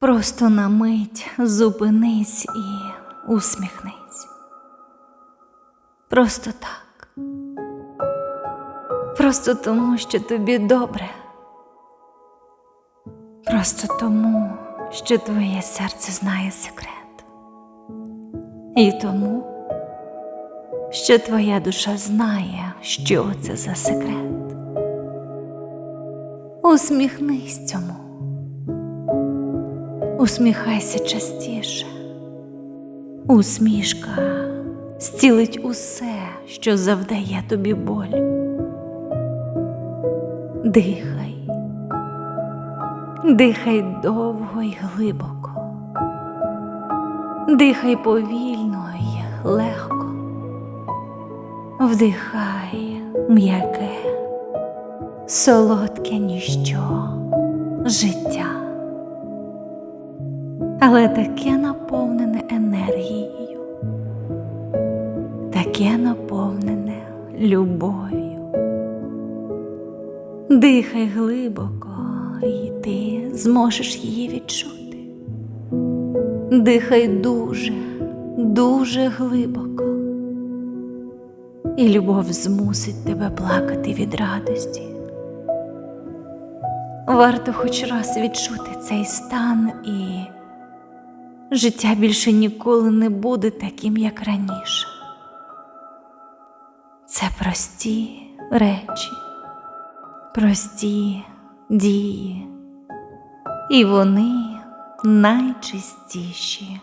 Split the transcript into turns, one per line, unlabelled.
Просто на мить зупинись і усміхнись. Просто так. Просто тому, що тобі добре. Просто тому, що твоє серце знає секрет. І тому, що твоя душа знає, що це за секрет. Усміхнись цьому. Усміхайся частіше. Усмішка зцілить усе, що завдає тобі боль. Дихай, дихай довго й глибоко, дихай повільно й легко, вдихай м'яке, солодке ніщо життя але таке наповнене енергією, таке наповнене любов'ю. Дихай глибоко, і ти зможеш її відчути. Дихай дуже, дуже глибоко, і любов змусить тебе плакати від радості. Варто хоч раз відчути цей стан і життя більше ніколи не буде таким, як раніше. Це прості речі, прості дії, і вони найчистіші.